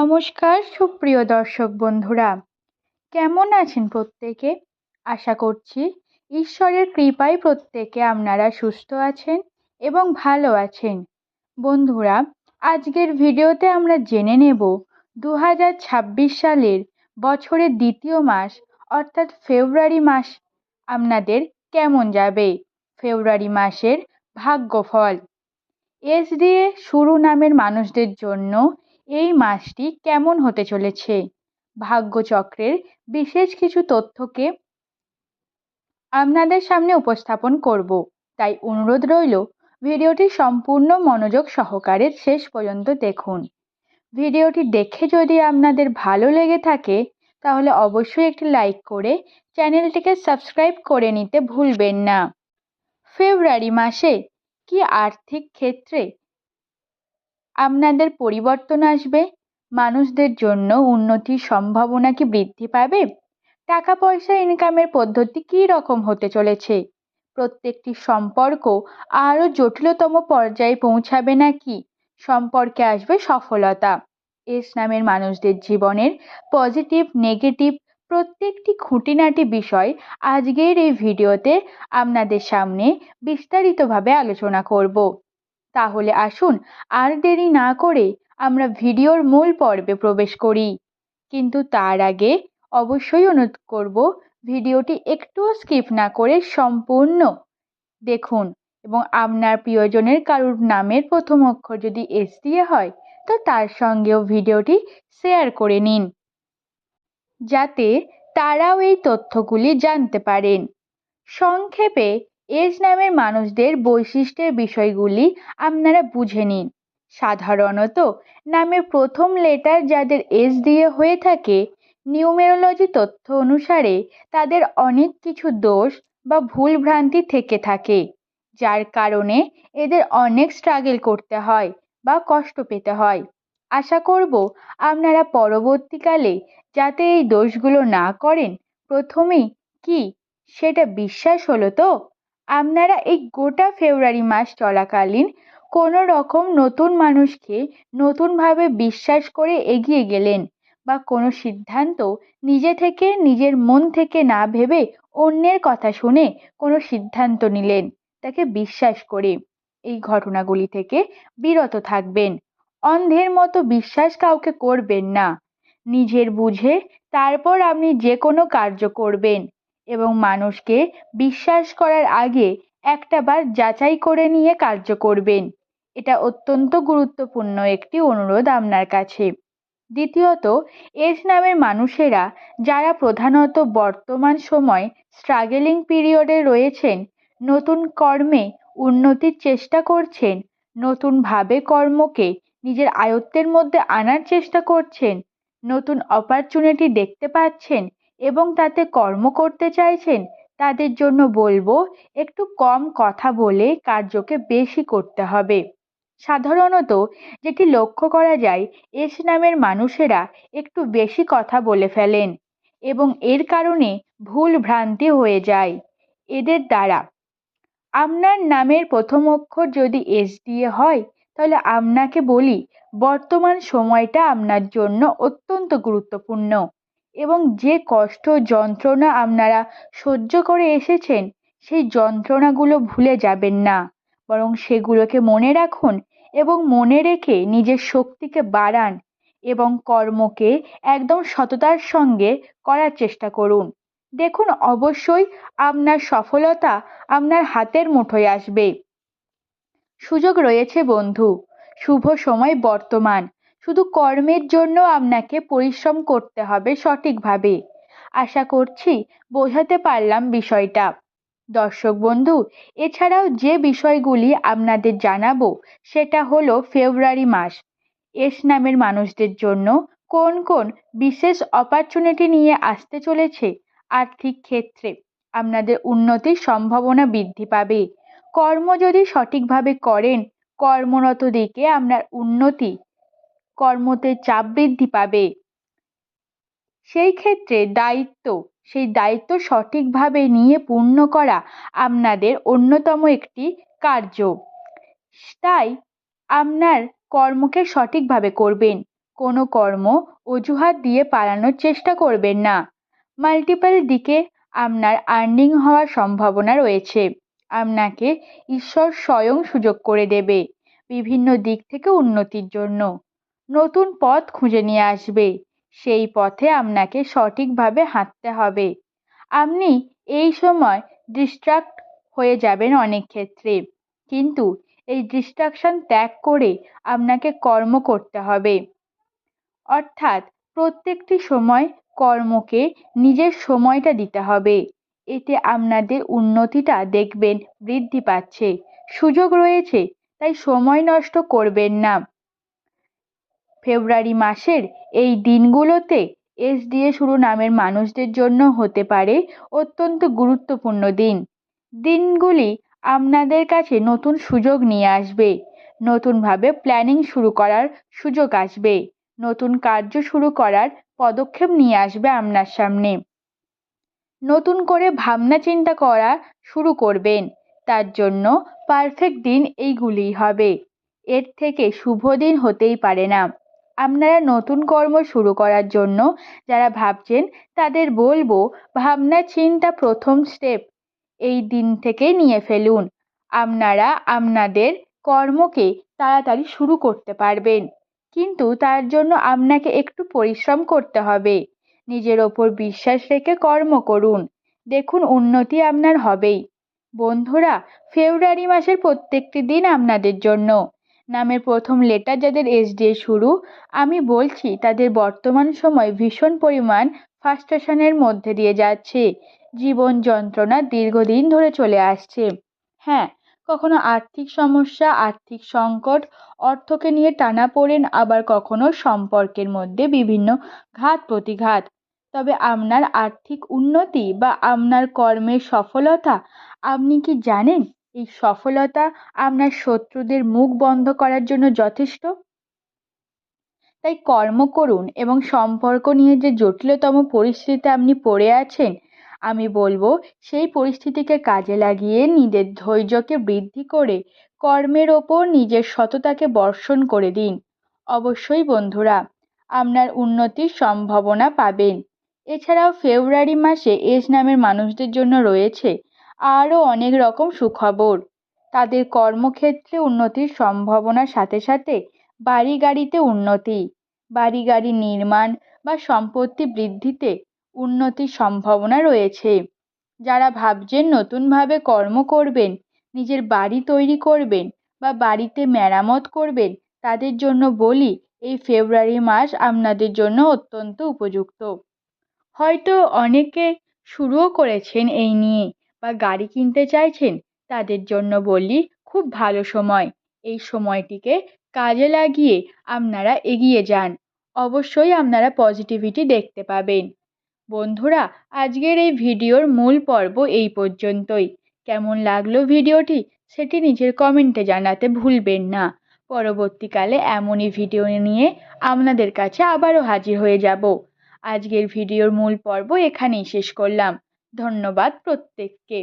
নমস্কার, সুপ্রিয় দর্শক বন্ধুরা। কেমন আছেন প্রত্যেকে? আশা করছি ঈশ্বরের কৃপায় প্রত্যেকে আপনারা সুস্থ আছেন এবং ভালো আছেন। বন্ধুরা, আজকের ভিডিওতে আমরা জেনে নেব দু হাজার ছাব্বিশ সালের বছরের দ্বিতীয় মাস, অর্থাৎ ফেব্রুয়ারি মাস। আপনাদের কেমন যাবে? ফেব্রুয়ারি মাসের ভাগ্যফল। এস দিয়ে শুরু নামের মানুষদের জন্য এই মাসটি কেমন হতে চলেছে? ভাগ্যচক্রের বিশেষ কিছু তথ্যকে আপনাদের সামনে উপস্থাপন করব। তাই অনুরোধ রইল, ভিডিওটি সম্পূর্ণ মনোযোগ সহকারে শেষ পর্যন্ত দেখুন। ভিডিওটি দেখে যদি আপনাদের ভালো লেগে থাকে, তাহলে অবশ্যই একটি লাইক করে চ্যানেলটিকে সাবস্ক্রাইব করে নিতে ভুলবেন না। ফেব্রুয়ারি মাসে কি আর্থিক ক্ষেত্রে আপনাদের পরিবর্তন আসবে? মানুষদের জন্য উন্নতির সম্ভাবনা কি বৃদ্ধি পাবে? টাকা পয়সা ইনকামের পদ্ধতি কী রকম হতে চলেছে? প্রত্যেকটি সম্পর্ক আরও জটিলতম পর্যায়ে পৌঁছাবে নাকি? সম্পর্কে আসবে সফলতা। এস নামের মানুষদের জীবনের পজিটিভ, নেগেটিভ প্রত্যেকটি খুঁটিনাটি বিষয় আজকের এই ভিডিওতে আপনাদের সামনে বিস্তারিতভাবে আলোচনা করব। তাহলে আসুন আর দেরি না করে আমরা ভিডিওর মূল পর্বে প্রবেশ করি। কিন্তু তার আগে অবশ্যই অনুরোধ করব ভিডিওটি একটুও স্কিপ না করে সম্পূর্ণ দেখুন এবং আপনার প্রিয়জনের কারুর নামের প্রথম অক্ষর যদি এস দিয়ে হয়, তো তার সঙ্গেও ভিডিওটি শেয়ার করে নিন। যাতে তারাও এই তথ্যগুলি জানতে পারেন। সংক্ষেপে এস নামের মানুষদের বৈশিষ্ট্যের বিষয়গুলি আপনারা বুঝে নিন। সাধারণত নামের প্রথম লেটার যাদের এজ দিয়ে হয়ে থাকে নিউমেরোলজি তথ্য অনুসারে তাদের অনেক কিছু দোষ বা ভুল ভ্রান্তি থেকে থাকে, যার কারণে এদের অনেক স্ট্রাগল করতে হয় বা কষ্ট পেতে হয়। আশা করব আপনারা পরবর্তীকালে যাতে এই দোষগুলো না করেন, প্রথমেই কি সেটা বিশ্বাস হলো তো? আপনারা এই গোটা ফেব্রুয়ারি মাস চলাকালীন কোনো রকম নতুন মানুষকে নতুনভাবে বিশ্বাস করে এগিয়ে গেলেন বা কোনো সিদ্ধান্ত নিজে থেকে, নিজের মন থেকে না ভেবে অন্যের কথা শুনে কোনো সিদ্ধান্ত নিলেন, তাকে বিশ্বাস করে এই ঘটনাগুলি থেকে বিরত থাকবেন। অন্ধের মতো বিশ্বাস কাউকে করবেন না। নিজের বুঝে তারপর আপনি যে কোনো কার্য করবেন। এবং মানুষকে বিশ্বাস করার আগে একটা বার যাচাই করে নিয়ে কার্য করবেন। এটা অত্যন্ত গুরুত্বপূর্ণ একটি অনুরোধ আপনার কাছে। দ্বিতীয়ত, এস নামের মানুষেরা যারা প্রধানত বর্তমান সময় স্ট্রাগেলিং পিরিয়ডে রয়েছেন, নতুন কর্মে উন্নতির চেষ্টা করছেন, নতুনভাবে কর্মকে নিজের আয়ত্তের মধ্যে আনার চেষ্টা করছেন, নতুন অপরচুনিটি দেখতে পাচ্ছেন এবং তাতে কর্ম করতে চাইছেন, তাদের জন্য বলব, একটু কম কথা বলে কার্যকে বেশি করতে হবে। সাধারণত যেটি লক্ষ্য করা যায়, এস নামের মানুষেরা একটু বেশি কথা বলে ফেলেন এবং এর কারণে ভুল ভ্রান্তি হয়ে যায়। এদের দ্বারা আপনার নামের প্রথম অক্ষর যদি এস দিয়ে হয়, তাহলে আপনাকে বলি, বর্তমান সময়টা আপনার জন্য অত্যন্ত গুরুত্বপূর্ণ। এবং যে কষ্ট যন্ত্রণা আপনারা সহ্য করে এসেছেন, সেই যন্ত্রণাগুলো ভুলে যাবেন না। বরং সেগুলোকে মনে রাখুন এবং মনে রেখে নিজের শক্তিকে বাড়ান এবং কর্মকে একদম সততার সঙ্গে করার চেষ্টা করুন। দেখুন, অবশ্যই আপনার সফলতা আপনার হাতের মুঠোয় আসবে। সুযোগ রয়েছে, বন্ধু। শুভ সময়, বর্তমান। শুধু কর্মের জন্য আপনাকে পরিশ্রম করতে হবে সঠিকভাবে। আশা করছি বোঝাতে পারলাম বিষয়টা। দর্শক বন্ধু, এছাড়াও যে বিষয়গুলি আপনাদের জানাব, সেটা হলো ফেব্রুয়ারি মাস। এস নামের মানুষদের জন্য কোন কোন বিশেষ অপরচুনিটি নিয়ে আসতে চলেছে আর্থিক ক্ষেত্রে? আপনাদের উন্নতির সম্ভাবনা বৃদ্ধি পাবে। কর্ম যদি সঠিকভাবে করেন, কর্মরত দিকে আপনার উন্নতি কর্মতে চাপ বৃদ্ধি পাবে। সেই ক্ষেত্রে দায়িত্ব, সেই দায়িত্ব সঠিকভাবে নিয়ে পূর্ণ করা আপনাদের অন্যতম একটি কার্য। তাই আপনার কর্মকে সঠিকভাবে করবেন। কোনো কর্ম অজুহাত দিয়ে পালানোর চেষ্টা করবেন না। মাল্টিপল দিকে আপনার আর্নিং হওয়ার সম্ভাবনা রয়েছে। আপনাকে ঈশ্বর স্বয়ং সুযোগ করে দেবে। বিভিন্ন দিক থেকে উন্নতির জন্য। নতুন পথ খুঁজে নিয়ে আসবে। সেই পথে আপনাকে সঠিকভাবে হাঁটতে হবে। আপনি এই সময় ডিস্ট্রাক্ট হয়ে যাবেন অনেক ক্ষেত্রে। কিন্তু এই ডিস্ট্রাকশন ত্যাগ করে আপনাকে কর্ম করতে হবে। অর্থাৎ প্রত্যেকটি সময় কর্মকে নিজের সময়টা দিতে হবে। এতে আপনাদের উন্নতিটা দেখবেন, বৃদ্ধি পাচ্ছে। সুযোগ রয়েছে, তাই সময় নষ্ট করবেন না। ফেব্রুয়ারি মাসের এই দিনগুলোতে এস দিয়ে শুরু নামের মানুষদের জন্য হতে পারে অত্যন্ত গুরুত্বপূর্ণ দিন। দিনগুলি আপনাদের কাছে নতুন সুযোগ নিয়ে আসবে। নতুনভাবে প্ল্যানিং শুরু করার সুযোগ আসবে। নতুন কার্য শুরু করার পদক্ষেপ নিয়ে আসবে আপনার সামনে। নতুন করে ভাবনা চিন্তা করা শুরু করবেন। তার জন্য পারফেক্ট দিন এইগুলিই হবে। এর থেকে শুভ দিন হতেই পারে না। আপনারা নতুন কর্ম শুরু করার জন্য যারা ভাবছেন তাদের বলব ভাবনা চিন্তা প্রথম স্টেপ এই দিন থেকে নিয়ে ফেলুন। আপনারা আপনাদের কর্মকে তাড়াতাড়ি শুরু করতে পারবেন। কিন্তু তার জন্য আপনাকে একটু পরিশ্রম করতে হবে। নিজের ওপর বিশ্বাস রেখে কর্ম করুন। দেখুন উন্নতি আপনার হবেই। বন্ধুরা, ফেব্রুয়ারি মাসের প্রত্যেকটি দিন আপনাদের জন্য। নামের প্রথম লেটার যাদের এস দিয়ে শুরু, আমি বলছি তাদের বর্তমান সময় ভীষণ পরিমাণ ফাস্ট্রেশনের মধ্যে দিয়ে যাচ্ছে। জীবন যন্ত্রণা দীর্ঘদিন ধরে চলে আসছে। হ্যাঁ কখনো আর্থিক সমস্যা, আর্থিক সংকট, অর্থকে নিয়ে টানাপোড়েন আবার কখনো সম্পর্কের মধ্যে বিভিন্ন ঘাত প্রতিঘাত। তবে আপনার আর্থিক উন্নতি বা আপনার কর্মের সফলতা আপনি কি জানেন? এই সফলতা আপনার শত্রুদের মুখ বন্ধ করার জন্য যথেষ্ট? তাই কর্ম করুন এবং সম্পর্ক নিয়ে যে জটিলতম পরিস্থিতিতে আপনি পড়ে আছেন, আমি বলব সেই পরিস্থিতিকে কাজে লাগিয়ে নিজের ধৈর্যকে বৃদ্ধি করে কর্মের ওপর নিজের সততাকে বর্ষণ করে দিন। অবশ্যই বন্ধুরা, আপনার উন্নতির সম্ভাবনা পাবেন। এছাড়াও ফেব্রুয়ারি মাসে এস নামের মানুষদের জন্য রয়েছে আরও অনেক রকম সুখবর। তাদের কর্মক্ষেত্রে উন্নতির সম্ভাবনার সাথে সাথে বাড়ি গাড়িতে উন্নতি বাড়ি গাড়ি নির্মাণ বা সম্পত্তি বৃদ্ধিতে উন্নতির সম্ভাবনা রয়েছে। যারা ভাবছেন নতুনভাবে কর্ম করবেন, নিজের বাড়ি তৈরি করবেন বা বাড়িতে মেরামত করবেন, তাদের জন্য বলি এই ফেব্রুয়ারি মাস আপনাদের জন্য অত্যন্ত উপযুক্ত। হয়তো অনেকে শুরুও করেছেন এই নিয়ে বা গাড়ি কিনতে চাইছেন, তাদের জন্য বলি খুব ভালো সময়। এই সময়টিকে কাজে লাগিয়ে আপনারা এগিয়ে যান। অবশ্যই আপনারা পজিটিভিটি দেখতে পাবেন। বন্ধুরা, আজকের এই ভিডিওর মূল পর্ব এই পর্যন্তই। কেমন লাগল ভিডিওটি সেটি নিজের কমেন্টে জানাতে ভুলবেন না। পরবর্তীকালে এমনই ভিডিও নিয়ে আপনাদের কাছে আবারও হাজির হয়ে যাব। আজকের ভিডিওর মূল পর্ব এখানেই শেষ করলাম। ধন্যবাদ প্রত্যেককে।